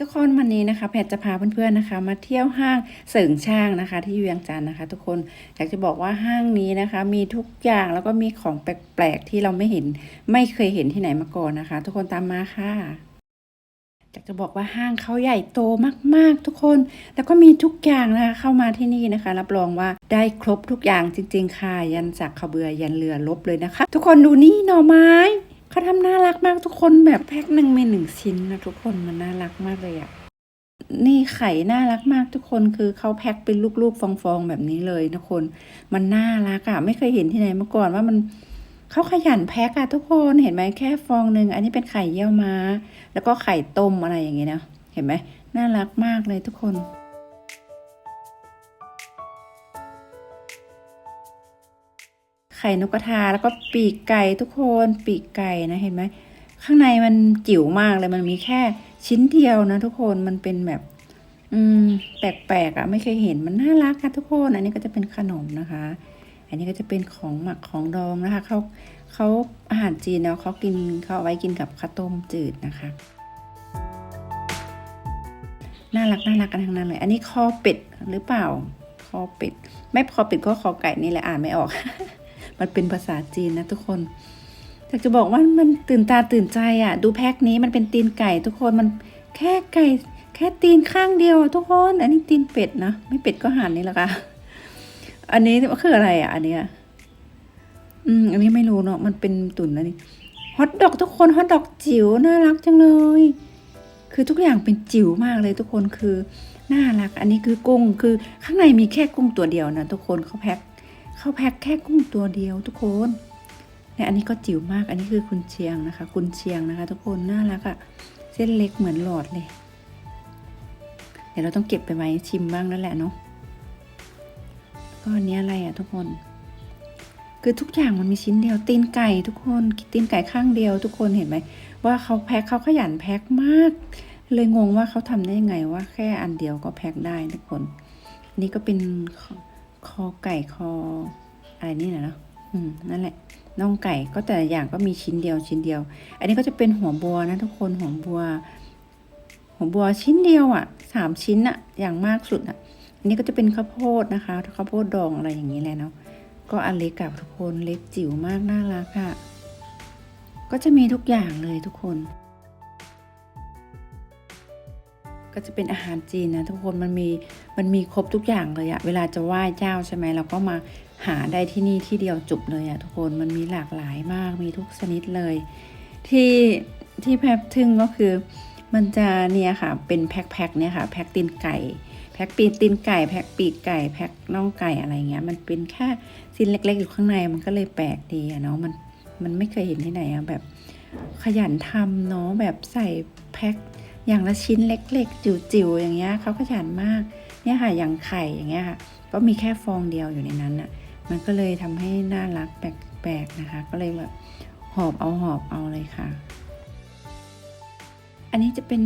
ทุกคนวันนี้นะคะแพทจะพาเพื่อนๆนะคะ มาเที่ยวห้างเสริงช่างนะคะ ที่เวียงจันทร์นะคะ ทุกคนอยากจะบอกว่าห้างนี้นะคะ มีทุกอย่างแล้วก็มีของแปลกๆที่เราไม่เห็นไม่เคยเห็นที่ไหนมาก่อนนะคะ ทุกคนตามมาค่ะอยากจะบอกว่าห้างเขาใหญ่โตมากๆ ทุกคน แล้วก็มีทุกอย่างนะคะเข้ามาที่นี่นะคะ รับรองว่าได้ครบทุกอย่างจริง ๆค่ะยันจากขบเบือยันเรือลบเลยนะคะ ทุกคนดูนี่หน่อไม้ เขาทำน่ารักมากทุกคนแบบแพ็คหนึ่งมีหนึ่งชิ้นนะทุกคนมันน่ารักมากเลยอะนี่ไข่น่ารักมากทุกคนคือเขาแพ็คเป็นลูกๆฟองๆแบบนี้เลยทุกคน มันน่ารักอะไม่เคยเห็นที่ไหนมาก่อนว่ามันเขาขยันแพ็คอะทุกคนเห็นไหมแค่ฟองหนึ่งอันนี้เป็นไข่เยี่ยวม้า แล้วก็ไข่ต้มอะไรอย่างเงี้ยนะเห็นไหมน่ารักมากเลยทุกคน ไข่นกกระทาแล้วก็ปีกไก่ทุกคนปีกไก่นะเห็นไหมข้างในมันจิ๋วมากเลยมันมีแค่ชิ้นเดียวนะ ทุกคนมันเป็นแบบ อืม แปลกๆอะ่ะ ไม่เคยเห็นมันน่ารักค่ะทุกคนอันนี้ก็จะเป็นขนมนะคะ อันนี้ก็จะเป็นของหมักของดองนะคะเขาเขาอาหารจีนเนาะเขากินเขาเอาไว้กินกับข้าวต้มจืดนะคะน่ารักน่ารักกันทั้งนั้นเลย อันนี้คอเป็ดหรือเปล่า คอเป็ด ไม่คอเป็ดก็คอไก่นี่แหละอ่านไม่ออก มันเป็นภาษาจีนนะทุกคนอยากจะบอกว่ามันตื่นตาตื่นใจอะ ดูแพ็คนี้มันเป็นตีนไก่ทุกคนมันแค่ไก่แค่ตีนข้างเดียวทุกคน อันนี้ตีนเป็ดนะไม่เป็ดก็หันนี่แหละค่ะอันนี้คืออะไรอะ อันเนี้ยอืมอันนี้ไม่รู้เนาะมันเป็นตุ๋นนะนี่ฮอทดอกทุกคนฮอทดอกจิ๋วน่ารักจังเลย คือทุกอย่างเป็นจิ๋วมากเลยทุกคนคือน่ารัก อันนี้คือกุ้งคือข้างในมีแค่กุ้งตัวเดียวนะทุกคนเขาแพ็ค เขาแพ็คแค่กุ้งตัวเดียวทุกคนเนี่ยอันนี้ก็จิ๋วมาก อันนี้คือคุณเชียงนะคะ คุณเชียงนะคะ ทุกคนน่ารักอะเส้นเล็กเหมือนหลอดเลย เดี๋ยวเราต้องเก็บไปไว้ชิมบ้างแล้วแหละเนาะก็อันนี้อะไรอะทุกคน คือทุกอย่างมันมีชิ้นเดียวตีนไก่ทุกคนตีนไก่ข้างเดียว ทุกคนเห็นไหมว่าเขาแพ็คเขาขยันแพ็คมาก เลยงงว่าเขาทำได้ยังไงว่าแค่อันเดียวก็แพ็คได้ทุกคน นี่ก็เป็น คอไก่คออะไรนี่นะเนาะอืมนั่นแหละน่องไก่ก็แต่อย่างก็มีชิ้นเดียวชิ้นเดียว อันนี้ก็จะเป็นหัวบัวนะทุกคนหัวบัว หัวบัวชิ้นเดียวอะ่ะสามชิ้นอะ่ะอย่างมากสุดอะ่ะ อันนี้ก็จะเป็นข้าวโพดนะคะข้าวโพดดองอะไรอย่างนี้แหละเนาะก็อันเล็กกับทุกคนเล็กจิ๋วมากน่ารักอะ่ะก็จะมีทุกอย่างเลยทุกคน ก็จะเป็นอาหารจีนนะทุกคนมันมีมันมีครบทุกอย่างเลยอะเวลาจะไหว้เจ้าใช่ไหมเราก็มาหาได้ที่นี่ที่เดียวจุบเลยอะทุกคนมันมีหลากหลายมากมีทุกชนิดเลย ที่ที่แพบทึ่งก็คือ มันจะเนี่ยค่ะเป็นแพ็คๆเนี่ยค่ะแพ็คตีนไก่แพ็คปีนตีนไก่แพ็คปีกไก่แพ็คน่องไก่อะไรเงี้ยมันเป็นแค่ชิ้นเล็ก ๆ อยู่ข้างในมันก็เลยแปลกดีอะเนาะมันมันไม่เคยเห็นที่ไหนอะแบบขยันทำเนาะแบบใส่แพ็ค อย่างละชิ้นเล็ก ๆ จิ๋วๆอย่างเงี้ยเขาขยันมากเนี่ยค่ะอย่างไข่อย่างเงี้ยค่ะก็มีแค่ฟองเดียวอยู่ในนั้นน่ะมันก็เลยทำให้น่ารักแปลกๆนะคะ ก็เลยแบบหอบเอาหอบเอาเลยค่ะ อันนี้จะเป็น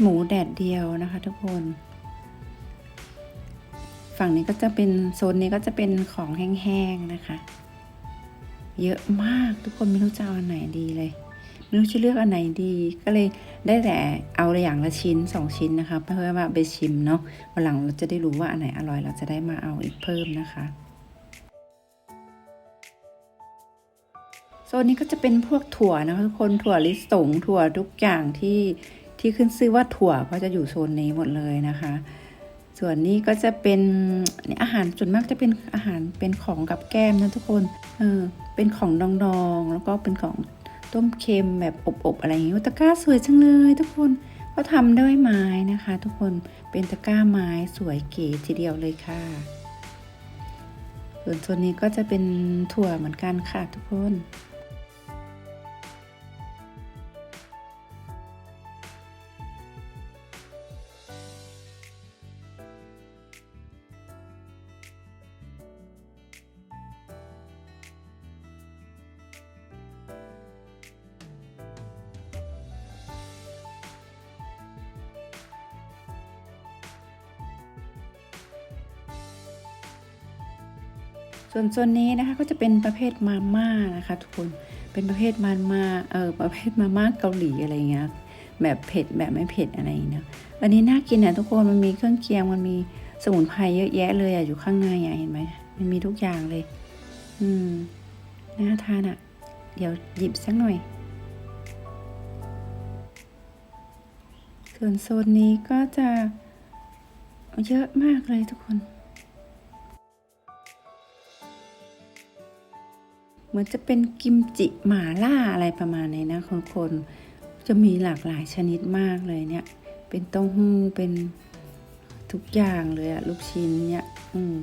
หมูแดดเดียวนะคะทุกคน ฝั่งนี้ก็จะเป็นโซนนี้ก็จะเป็นของแห้งๆนะคะ เยอะมากทุกคนไม่รู้จะเอาอันไหนดีเลย ไม่รู้จะเลือกอันไหนดี ก็เลยได้แต่เอาอย่างละชิ้นสองชิ้นนะคะเพื่อมาไปชิมเนาะวันหลังเราจะได้รู้ว่าอันไหนอร่อยเราจะได้มาเอาอีกเพิ่มนะคะโซนนี้ก็จะเป็นพวกถั่วนะคะทุกคนถั่วลิสงถั่วทุกอย่างที่ที่ขึ้นชื่อว่าถั่วก็จะอยู่โซนนี้หมดเลยนะคะ ส่วนนี้ก็จะเป็นนี่อาหารส่วนมากจะเป็นอาหารเป็นของกับแก้มนะทุกคนเออเป็นของดองๆแล้วก็เป็นของ ต้มเค็มแบบอบๆอะไรอย่างนี้ตะกร้าสวยจังเลยทุกคนก็ทำด้วยไม้นะคะ ทุกคนเป็นตะกร้าไม้สวยเก๋ทีเดียวเลยค่ะ ส่วนส่วนนี้ก็จะเป็นถั่วเหมือนกันค่ะทุกคน ส่วนโซนนี้นะคะก็จะเป็นประเภทมาม่านะคะทุกคนเป็นประเภทมาม่าเออประเภทมาม่าเกาหลีอะไรเงี้ยแบบเผ็ดแบบไม่เผ็ดอะไรอย่างเงี้ยอันนี้น่ากินนะทุกคนมันมีเครื่องเคียงมันมีสมุนไพรเยอะแยะเลยอะอยู่ข้างในอะเห็นไหมมันมีทุกอย่างเลย อืมน่าทานอะเดี๋ยวหยิบสักหน่อย ส่วนโซนนี้ก็จะเยอะมากเลยทุกคน เหมือนจะเป็นกิมจิหมาล่าอะไรประมาณนี้นะคนคนจะมีหลากหลายชนิดมากเลยเนี่ย เป็นเต้าหู้เป็นทุกอย่างเลยอะลูกชิ้นเนี่ยอืม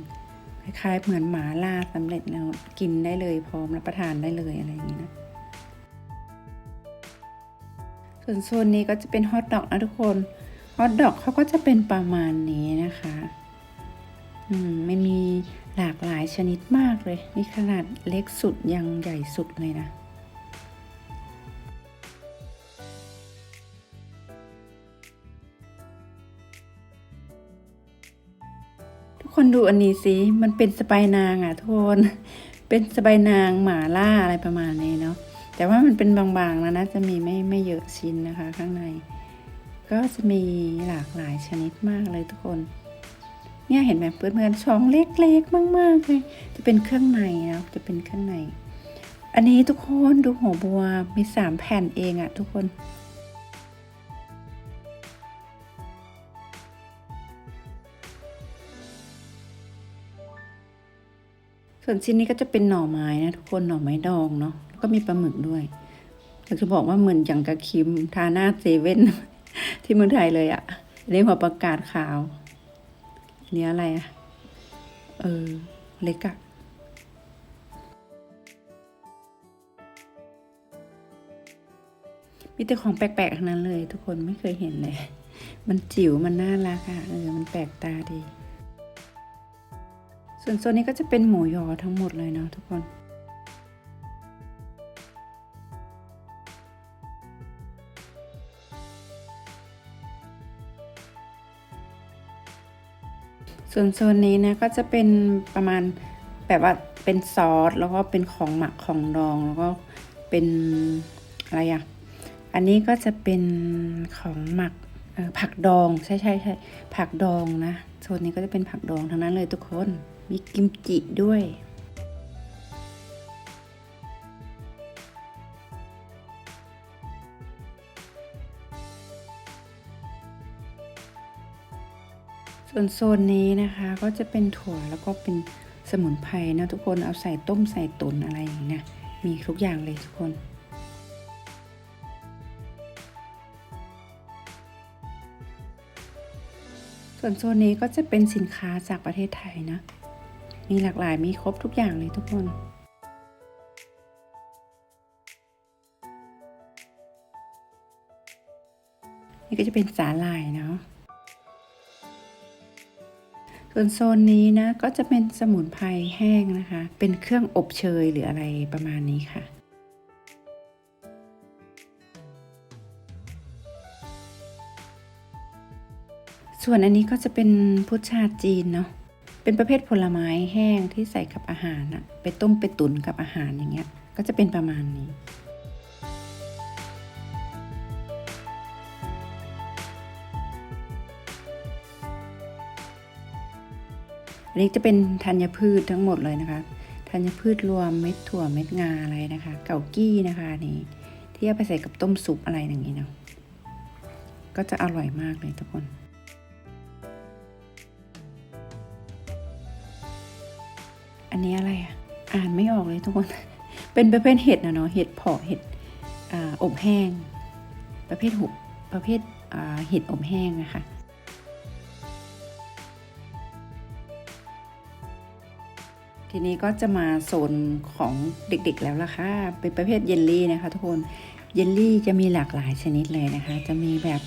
คล้ายๆเหมือนหมาล่าสำเร็จแล้วกินได้เลยพร้อมรับประทานได้เลยอะไรอย่างนี้นะส่วนโซนนี้ก็จะเป็นฮอทดอกนะทุกคนฮอทดอกเขาก็จะเป็นประมาณนี้นะคะ มมันมีหลากหลายชนิดมากเลย นี่ขนาดเล็กสุดยังใหญ่สุดเลยนะ ทุกคนดูอันนี้สิ มันเป็นสไปนางอะทุกคน เป็นสไปนางหมาล่าอะไรประมาณนี้เนาะ แต่ว่ามันเป็นบางๆนะนะจะมีไม่ไม่เยอะชิ้นนะคะข้างใน ก็จะมีหลากหลายชนิดมากเลยทุกคน เนี่ยเห็นไหมเพื่อนๆช่องเล็กๆมากๆเลยจะเป็นเครื่องในนะจะเป็นเครื่องใน อันนี้ทุกคนดูหัวบัวมีสามแผ่นเองอะทุกคนส่วนชิ้นนี้ก็จะเป็นหน่อไม้นะทุกคนหน่อไม้ดองเนาะแล้วก็มีปลาหมึกด้วยอยากจะบอกว่าเหมือนอย่างกระคิมทาหน้าเซเว่นที่เมืองไทยเลยอะอันนี้หัวประกาศขาว อันนี้อะไรอะเออ เล็กอะมีแต่ของแปลกๆทั้งนั้นเลย ทุกคนไม่เคยเห็นเลย มันจิ๋วมันน่ารักอะเออ มันแปลกตาดี ส่วนโซนนี้ก็จะเป็นหมูยอทั้งหมดเลยเนาะทุกคน ส่วนโซนนี้นะก็จะเป็นประมาณแบบว่าเป็นซอสแล้วก็เป็นของหมักของดองแล้วก็เป็นอะไรอะอันนี้ก็จะเป็นของหมักผักดองใช่ใช่ใช่ผักดองนะโซนนี้ก็จะเป็นผักดองทั้งนั้นเลยทุกคน มีกิมจิด้วย ส่วนโซนนี้นะคะก็จะเป็นถั่วแล้วก็เป็นสมุนไพรนะทุกคนเอาใส่ต้มใส่ตุ๋นอะไรอย่างเงี้ยมีทุกอย่างเลยทุกคนส่วนโซนนี้ก็จะเป็นสินค้าจากประเทศไทยนะ มีหลากหลายมีครบทุกอย่างเลยทุกคน นี่ก็จะเป็นสาหร่ายเนาะ ส่วนโซนนี้นะก็จะเป็นสมุนไพรแห้งนะคะ เป็นเครื่องอบเชยหรืออะไรประมาณนี้ค่ะส่วนอันนี้ก็จะเป็นพุทชาจีนเนาะ เป็นประเภทผลไม้แห้งที่ใส่กับอาหารอะไปต้มไปตุ๋นกับอาหารอย่างเงี้ย ก็จะเป็นประมาณนี้ อันนี้จะเป็นธัญพืชทั้งหมดเลยนะคะธัญพืชรวมเม็ดถั่วเม็ดงาอะไรนะคะ เกากี้นะคะนนี้ที่เอาไปใส่กับต้มซุปอะไรอย่างนี้เนาะก็จะอร่อยมากเลยทุกคนอันนี้อะไรอะอ่านไม่ออกเลยทุกคน เป็นประเภทเห็ดนะเนาะเห็ดเพาะเห็ดออบแห้ง ประเภทหุบประเภทเห็ดอบแห้งนะคะ ทีนี้ก็จะมาโซนของเด็กๆแล้วล่ะค่ะ เป็นประเภทเยลลี่นะคะทุกคน เยลลี่จะมีหลากหลายชนิดเลยนะคะ จะมีแบบ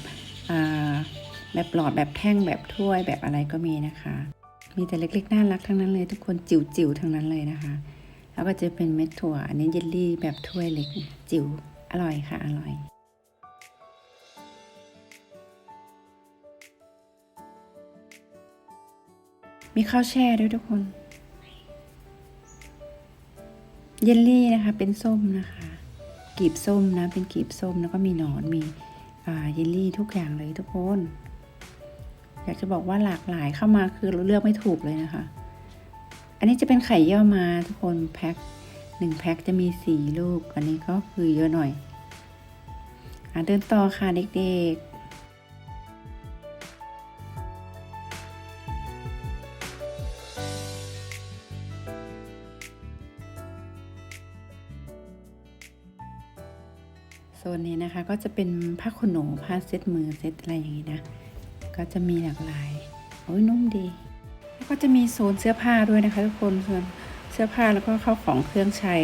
แบบหลอดแบบแท่งแบบถ้วยแบบอะไรก็มีนะคะ มีแต่เล็กๆน่ารักทั้งนั้นเลยทุกคนจิ๋วๆทั้งนั้นเลยนะคะ แล้วก็จะเป็นเม็ดถั่ว อันนี้เยลลี่แบบถ้วยเล็กจิ๋ว อร่อยค่ะ อร่อยมีข้าวแช่ด้วยทุกคน เยลลี่นะคะเป็นส้มนะคะ กีบส้มนะเป็นกีบส้มแล้วก็มีหนอนมีเยลลี่ทุกอย่างเลยทุกคน อยากจะบอกว่าหลากหลายเข้ามาคือเราเลือกไม่ถูกเลยนะคะ อันนี้จะเป็นไข่เยี่ยวมาทุกคนแพ็คหนึ่งแพ็คจะมีสี่ลูก อันนี้ก็คือเยอะหน่อยอะเดินต่อค่ะเด็กๆ นนี้นะคะ ก็จะเป็นผ้าขนหนูผ้าเซ็ตมือเซ็ตอะไรอย่างนี้นะ ก็จะมีหลากหลายโอ้ยนุ่มดี แล้วก็จะมีโซนเสื้อผ้าด้วยนะคะ ทุกคนส่วนเสื้อผ้าแล้วก็เข้าของเครื่องใช้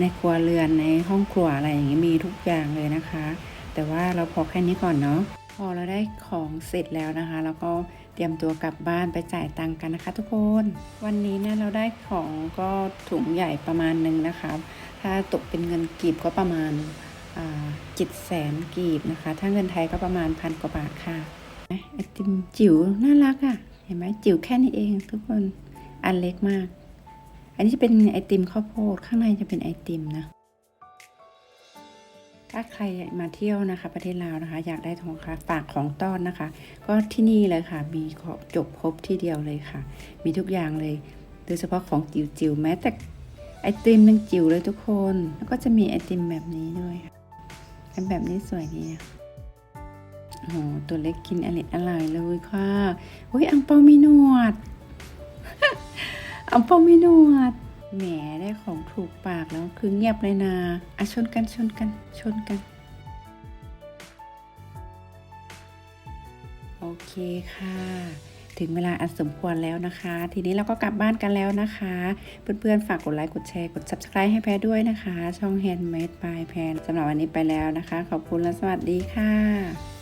ในครัวเรือนในห้องครัวอะไรอย่างนี้มีทุกอย่างเลยนะคะ แต่ว่าเราพอแค่นี้ก่อนเนาะพอเราได้ของเสร็จแล้วนะคะ แล้วก็เตรียมตัวกลับบ้านไปจ่ายตังค์กันนะคะ ทุกคน วันนี้เนี่ยเราได้ของก็ถุงใหญ่ประมาณหนึ่งนะคะ ถ้าตกเป็นเงินกีบก็ประมาณ จ็ดแสนกีบนะคะ ถ้าเงินไทยก็ประมาณพันกว่าบาทค่ะไอติมจิ๋วน่ารักอะ่ะ เห็นไหมจิ๋วแค่นี้เองทุกคนอันเล็กมาก อันนี้จะเป็นไอติมข้าวโพดข้างในจะเป็นไอติมนะถ้าใครมาเที่ยวนะคะ ประเทศลาวนะคะ อยากได้ของค่ะฝากของต้อนนะคะ ก็ที่นี่เลยค่ะ มีจบครบที่เดียวเลยค่ะ มีทุกอย่างเลย โดยเฉพาะของจิ๋วๆแม้แต่ไอติมยังจิ๋วเลยทุกคน แล้วก็จะมีไอติมแบบนี้ด้วยค่ะ อันแบบนี้สวยดีนะโอ้โหตัวเล็กกินอร่อยอร่อยเลยค่ะอุ้ยอังเปามีหนวดอังเปามีหนวดแหมได้ของถูกปากแล้วคือเงียบเลยนะอะชนกันชนกันชนกัน โอเคค่ะ ถึงเวลาอันสมควรแล้วนะคะ ทีนี้เราก็กลับบ้านกันแล้วนะคะ เพื่อนๆ ฝากกดไลค์กดแชร์กด subscribe ให้แพรด้วยนะคะ ช่อง Handmade by แพรสำหรับวันนี้ไปแล้วนะคะ ขอบคุณและสวัสดีค่ะ